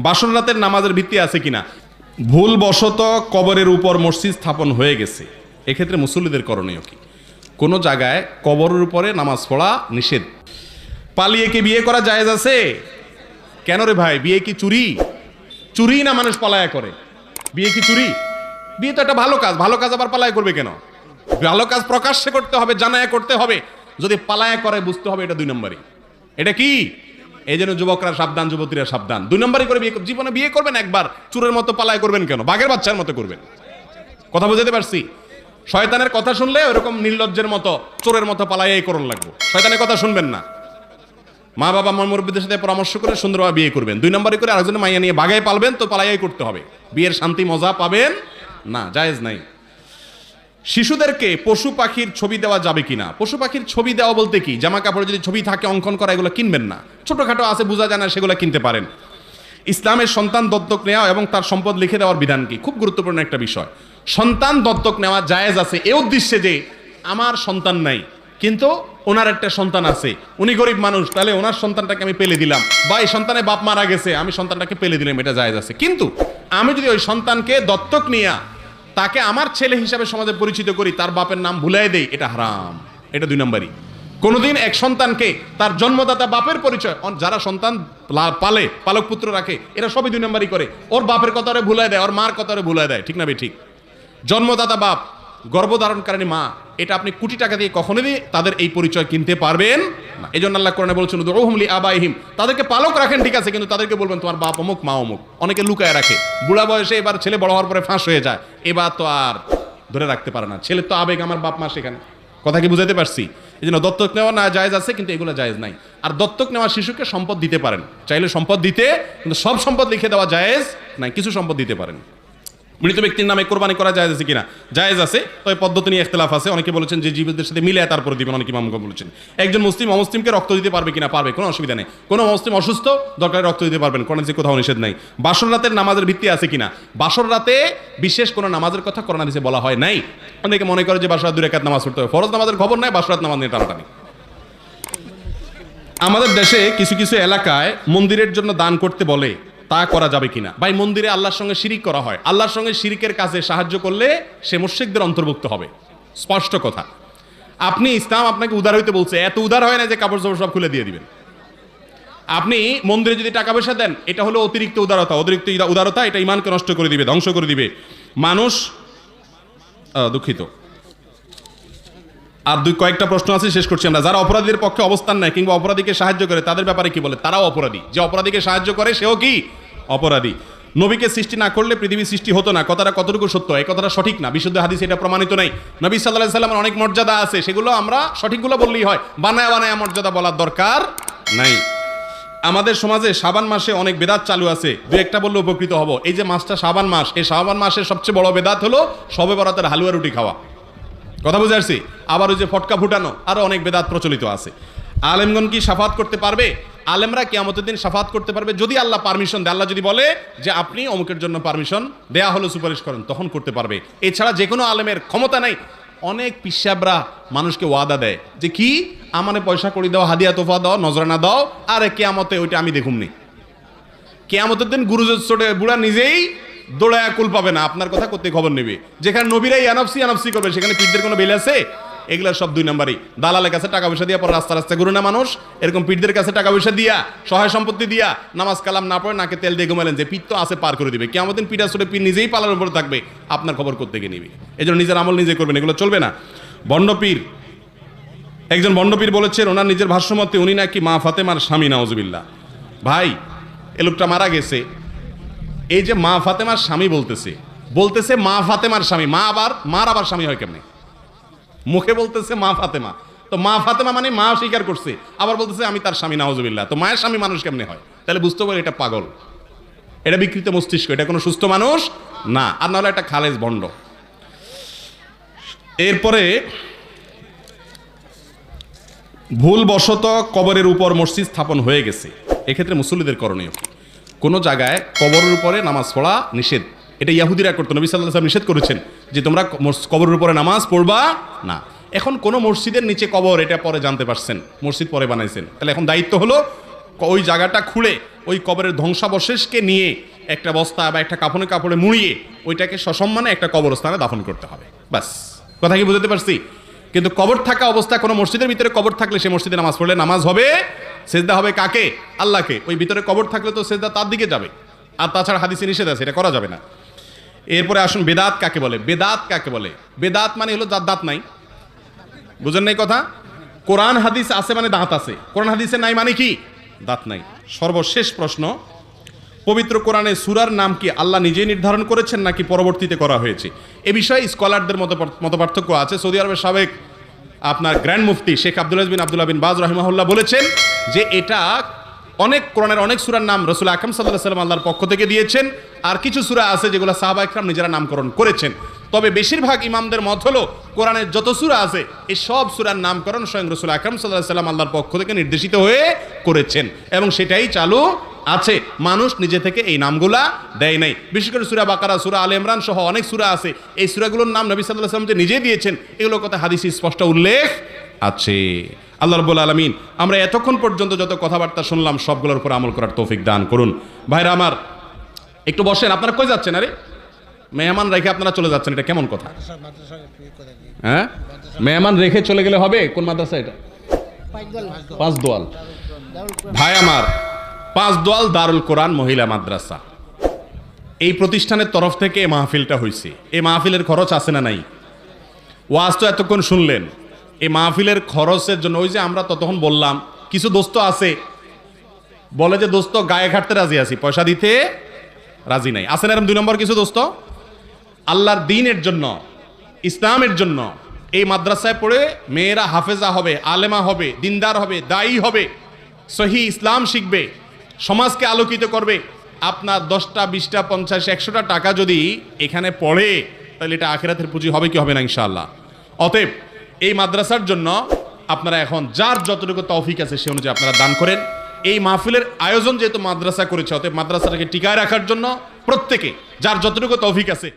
বাসর রাতের নামাজের ভিত্তি আছে কিনা? ভুলবশত কবরের উপর মসজিদ স্থাপন হয়ে গেছে। এক্ষেত্রে মুসল্লিদের করণীয় কি? কোনো জায়গায় কবরের উপরে নামাজ পড়া নিষেধ। পালিয়ে কি বিয়ে করা জায়েজ আছে? কেন রে ভাই, বিয়ে কি চুরি? চুরি না মানুষ পালায়া করে? বিয়ে কি চুরি? বিয়ে তো একটা ভালো কাজ ভালো কাজ আবার পালায়া করবে কেন? ভালো কাজ প্রকাশ্যে করতে হবে, জানায় করতে হবে। যদি পালায়া করে, বুঝতে হবে এটা দুই নম্বরই। এটা কি? এই জন্য যুবকরা সাবধান, যুবতীরা সাবধান। দুই নম্বরই করে বিয়ে জীবনে বিয়ে করবেন একবার, চুরের মতো পালায় করবেন কেন? বাঘের বাচ্চার মতো করবেন। কথা বুঝাতে পারছি? শয়তানের কথা শুনলে ওরকম নির্লজ্জের মতো, চোরের মতো পালাইয়াই করণ লাগবো। শয়তানের কথা শুনবেন না। মা বাবা মুরব্বীদের সাথে পরামর্শ করে সুন্দরভাবে বিয়ে করবেন। দুই নম্বরে করে আরেকজনের মাইয়া নিয়ে বাগায় পালবেন, তো পালাইয়াই করতে হবে। বিয়ের শান্তি মজা পাবেন না, জায়েজ নাই। শিশুদেরকে পশু পাখির ছবি দেওয়া যাবে কিনা? পশু পাখির ছবি দেওয়া বলতে কি? জামা কাপড়ে যদি ছবি থাকে, অঙ্কন করা, এগুলো কিনবেন না। ছোটোখাটো আছে, বোঝা যায় না সেগুলো কিনতে পারেন। ইসলামের সন্তান দত্তক নেওয়া এবং তার সম্পদ লিখে দেওয়ার বিধান কি? খুব গুরুত্বপূর্ণ একটা বিষয়। সন্তান দত্তক নেওয়া জায়েজ আছে এ উদ্দেশ্যে যে, আমার সন্তান নাই, কিন্তু ওনার একটা সন্তান আছে। উনি গরিব মানুষ, তাহলে ওনার সন্তানটাকে আমি পেলে দিলাম। বা এই সন্তানে বাপ মারা গেছে, আমি সন্তানটাকে পেলে দিলাম, এটা জায়েজ আছে। কিন্তু আমি যদি ওই সন্তানকে দত্তক নিয়ে তাকে আমার ছেলে হিসাবে সমাজে পরিচিত করি, তার বাপের নাম ভুলাই দেই, এটা হারাম। এটা দুই নম্বরই। কোনোদিন এক সন্তানকে তার জন্মদাতা বাপের পরিচয় যারা সন্তান পালে, পালক পুত্র রাখে, এরা সবই দুই নম্বরই করে। ওর বাপের কথারে ভুলাই দেয়, ওর মার কথারে ভুলাই দেয়, ঠিক না বে ঠিক? জন্মদাতা বাপ, গর্ভধারণকারী মা, এটা আপনি কোটি টাকা দিয়ে কখনোই তাদের এই পরিচয় কিনতে পারবেন। না। এই জন্য আল্লাহ কোরআনে বলছেন ওহমলি আবাইহিম তাদেরকে পালক রাখেন, ঠিক আছে, কিন্তু তাদেরকে বলবেন, তোমার বাপ অমুক, মা অমুক। অনেকে লুকায় রাখে। বুড়া বয়সে এবার ছেলে বড় হওয়ার পরে ফাঁস হয়ে যায়। এবার তো আর ধরে রাখতে পারে না। ছেলের তো আবেগ, আমার বাপ মা সেখানে। কথা কি বুঝাতে পারছি? এই জন্য দত্তক নেওয়া না, জায়েজ আছে, কিন্তু এগুলো জায়েজ নাই। আর দত্তক নেওয়া শিশুকে সম্পদ দিতে পারেন। চাইলে সম্পদ দিতে, কিন্তু সব সম্পদ লিখে দেওয়া জায়েজ নাই, কিছু সম্পদ দিতে পারেন। মৃত ব্যক্তির নামে কোরবানি করা জায়েজ আছে কিনা? জায়েজ আছে, তবে পদ্ধতি নিয়ে ইখতলাফ আছে। অনেকে বলেছেন যে জীবদের সাথে মিলে তারপরে দিবেন, অনেকে ইমামগণ বলেছেন। একজন মুসলিম অমুসলিমকে রক্ত দিতে পারবে কিনা পারবে, কোনো অসুবিধা নেই। কোনো মুসলিম অসুস্থ, দরকারে রক্ত দিতে পারবেন। কোনো যে কোথাও নিষেধ নাই। বাসর রাতের নামাজের ভিত্তি আছে কিনা? বাসর রাতে বিশেষ কোনো নামাজের কথা করোনা দিছে বলা হয় নাই। অনেকে মনে করে যে বাসর রাত দুই রেখাত নামাজ পড়তে হবে। ফরজ নামাজের খবর নাই, বাসর রাত নামাজ নিয়ে টানাটানি। আমাদের দেশে কিছু কিছু এলাকায় মন্দিরের জন্য দান করতে বলে। তা করা যাবে কিনা? ভাই, মন্দিরে আল্লাহর সঙ্গে শিরিক করা হয়। আল্লাহর সঙ্গে শিরিকের কাজে সাহায্য করলে সে মুর্শিকদের অন্তর্ভুক্ত হবে। স্পষ্ট কথা। আপনি ইসলাম আপনাকে উদার হইতে বলছে, এত উদার হয় না যে কাপড় চোপড় সব খুলে দিয়ে দিবেন। আপনি মন্দিরে যদি টাকা পয়সা দেন, এটা হলো অতিরিক্ত উদারতা। অতিরিক্ত উদারতা এটা ইমানকে নষ্ট করে দিবে, ধ্বংস করে দিবে। মানুষ দুঃখিত। আর দুই কয়েকটা প্রশ্ন আছে, শেষ করছি আমরা। যারা অপরাধীদের পক্ষে অবস্থান নেয় কিংবা অপরাধীকে সাহায্য করে, তাদের ব্যাপারে কি বলে? তারাও অপরাধী। যে অপরাধীকে সাহায্য করে, সেও কি? অপরাধী। নবীকে সৃষ্টি না করলে পৃথিবীর সৃষ্টি হতো না। কথাটা কতটুকু সত্য? এই কথাটা সঠিক না। বিশুদ্ধ হাদিস এটা প্রমাণিত নাই। নবী সাল্লাহ সাল্লামের অনেক মর্যাদা আছে। সেগুলো আমরা সঠিকগুলো বললেই হয়। বানায় বানায় মর্যাদা বলার দরকার নাই। আমাদের সমাজে সাবান মাসে অনেক বেদাত চালু আছে। দু একটা বললে উপকৃত হব। এই যে মাসটা সাবান মাস, এই সাবান মাসের সবচেয়ে বড় বেদাত হলো সবে বরাতের হালুয়া রুটি খাওয়া। কথা বুঝে আসছি? আবার ওই যে ফটকা ফুটানো আরও অনেক বেদাত প্রচলিত আছে। আলেমগণ কি সাফাত করতে পারবে? আলেমরা কিয়ামতের দিন সাফাত করতে পারবে যদি আল্লাহ পারমিশন দেয়। আল্লাহ যদি বলে যে আপনি অমুকের জন্য পারমিশন দেয়া হলো, সুপারিশ করেন, তখন করতে পারবে। এছাড়া যে কোনো আলেমের ক্ষমতা নাই। অনেক পিসাবরা মানুষকে ওয়াদা দেয় যে কি? আমানে পয়সা করি দাও, হাদিয়া তোফা দাও, নজরানা দাও, আরে কেয়ামতে ওইটা আমি দেখুমনি। কেয়ামতের দিন গুরুজোর চোটে বুড়া নিজেই দৌড়ায় কুল পাবে না। আপনার কথা করতে খবর নেবে। যেখানে নবীরাই আনফসি আনফসি করবে, সেখানে পীরদের কোনো বেল আছে? এগুলা সব দুই নাম্বারই। দালালের কাছে টাকা পয়সা দিয়া পর রাস্তা রাস্তা ঘুরে না মানুষ, এরকম পীরদের কাছে টাকা পয়সা দিয়া, সহায় সম্পত্তি দিয়া নামাজ কালাম না পড়ে নাকে তেল দিয়ে ঘুমালেন যে পীর তো আছে পার করে দিবে। কেমন দিন পিঠা চলে পীর নিজেই পালার উপরে থাকবে, আপনার খবর করতে গিয়ে নিবে? এই জন্য নিজের আমল নিজে করবেন, এগুলো চলবে না। বন্ড পীর, একজন বন্ডপীর বলেছেন, ওনার নিজের ভাষ্যমতে উনি নাকি মা ফাতেমার স্বামী নাওজবিল্লা ভাই, এ লোকটা মারা গেছে। এই যে মা ফাতেমার স্বামী বলতেছে বলতেছে মা ফাতেমার স্বামী, মা আবার, মার আবার স্বামী হয় কেমনে? মুখে বলতেছে মা ফাতেমা। তো মা ফাতেমা মানে মা স্বীকার করছে। আবার বলতেছে, আমি তার স্বামী নাওজবিল্লা তো মায়ের স্বামী মানুষ কেমনে হয়? তাহলে বুঝতে পারি এটা পাগল। এটা বিকৃত মস্তিষ্ক, এটা কোনো সুস্থ মানুষ না। আর নাহলে একটা খালেজ বন্ড। এরপরে, ভুলবশত কবরের উপর মসজিদ স্থাপন হয়ে গেছে। এক্ষেত্রে মুসল্লিদের করণীয়, কোনো জায়গায় কবরের উপরে নামাজ পড়া নিষেধ। এটা ইয়াহুদিরা করতো, নবী সাল্লাহ সাল্লাম নিষেধ করেছেন যে তোমরা কবরের উপরে নামাজ পড়বা না। এখন কোনো মসজিদের নিচে কবর, এটা পরে জানতে পারছেন, মসজিদ পরে বানাইছেন। তাহলে এখন দায়িত্ব হলো ওই জায়গাটা খুঁড়ে ওই কবরের ধ্বংসাবশেষকে নিয়ে একটা বস্তা বা একটা কাপড়ে কাপড়ে মুড়িয়ে ওইটাকে সসম্মানে একটা কবরস্থানে দাফন করতে হবে। বাস কথা কি বুঝতে পারছি? কিন্তু কবর থাকা অবস্থা, কোনো মসজিদের ভিতরে কবর থাকলে সে মসজিদে নামাজ পড়লে নামাজ হবে, সেজদা হবে কাকে? আল্লাহকে। ওই ভিতরে কবর থাকলে তো সেজদা তার দিকে যাবে। আর তাছাড়া হাদিসে নিষেধ আছে, এটা করা যাবে না। এরপরে আসুন, বেদাত কাকে বলে? বেদাত কাকে বলে? বেদাত মানে হলো যার দাঁত নাই। বুঝেন নাই কথা? কোরআন, হাদিস আছে মানে দাঁত আছে। কোরআন হাদিসে নাই মানে কি? দাঁত নাই। সর্বশেষ প্রশ্ন, পবিত্র কোরআনে সুরার নাম কি আল্লাহ নিজেই নির্ধারণ করেছেন নাকি পরবর্তীতে করা হয়েছে? এ বিষয়ে স্কলারদের মতো পার্থক্য আছে। সৌদি আরবের সাবেক আপনার গ্র্যান্ড মুফতি Sheikh Abdul bin Abdullah bin Baz রহিমাহুল্লাহ বলেছেন যে এটা অনেক কোরআনের অনেক সুরার নাম রসুল আকরম সাল্লাহ সাল্লাম আল্লাহর পক্ষ থেকে দিয়েছেন, আর কিছু সুরা আছে যেগুলো সাহাবা ইকরাম নিজেরা নামকরণ করেছেন। তবে বেশিরভাগ ইমামদের মত হলো, কোরআনের যত সুরা আছে এই সব সুরার নামকরণ স্বয়ং রসুল আকরম সাল্লাহ সাল্লাম আল্লাহর পক্ষ থেকে নির্দেশিত হয়ে করেছেন। এবং সেটাই চালু আছে। মানুষ নিজে থেকে এই নামগুলা দেয় নাই। বিশেষ করে সুরা বাকারা সুরা আল ইমরান সহ অনেক সুরা আছে। এই সুরাগুলোর নাম নবী সাল্লাহ সাল্লাম যে নিজে দিয়েছেন এগুলোর কথা হাদিসে স্পষ্ট উল্লেখ আছে। আল্লাহ রব্বুল আলমিন আমরা এতক্ষণ পর্যন্ত যত কথাবার্তা শুনলাম সবগুলোর উপর আমল করার তৌফিক দান করুন। ভাইরা আমার একটু বসেন আপনারা কই যাচ্ছেন? আরে মেহমান রেখে আপনারা চলে যাচ্ছেন এটা কেমন কথা? হ্যাঁ? মেহমান রেখে চলে গেলে হবে? কোন মাদ্রাসা এটা? পাঁচ দোয়াল ভাই আমার পাঁচ দোয়াল দারুল কোরআন মহিলা মাদ্রাসা। এই প্রতিষ্ঠানের তরফ থেকে এই মাহফিলটা হয়েছে এই মাহফিলের খরচ আছে না নাই? ওয়াজ তো এতক্ষণ শুনলেন। এই মাহফিলের খরচের জন্য ওই যে আমরা ততক্ষণ বললাম, কিছু দোস্ত আছে। বলে যে, দোস্ত, গায়ে ঘাটতে রাজি আছি, পয়সা দিতে রাজি নাই। আছেন এরম দুই নম্বর কিছু দোস্ত? আল্লাহর দিনের জন্য, ইসলামের জন্য এই মাদ্রাসায় পড়ে মেয়েরা হাফেজা হবে, আলেমা হবে, দিনদার হবে, দায়ী হবে, সহি ইসলাম শিখবে। সমাজকে আলোকিত করবে। আপনার দশটা, বিশটা, পঞ্চাশ, একশোটা টাকা যদি এখানে পড়ে, তাহলে এটা আখেরাতের পুঁজি হবে কি হবে না ইনশাল্লাহ অতএব এই মাদ্রাসার জন্য আপনারা এখন যার যতটুকু তৌফিক আছে সে অনুযায়ী আপনারা দান করেন। এই মাহফিলের আয়োজন যেহেতু মাদ্রাসা করেছে, অতএব মাদ্রাসাটাকে টিকায় রাখার জন্য প্রত্যেকে যার যতটুকু তৌফিক আছে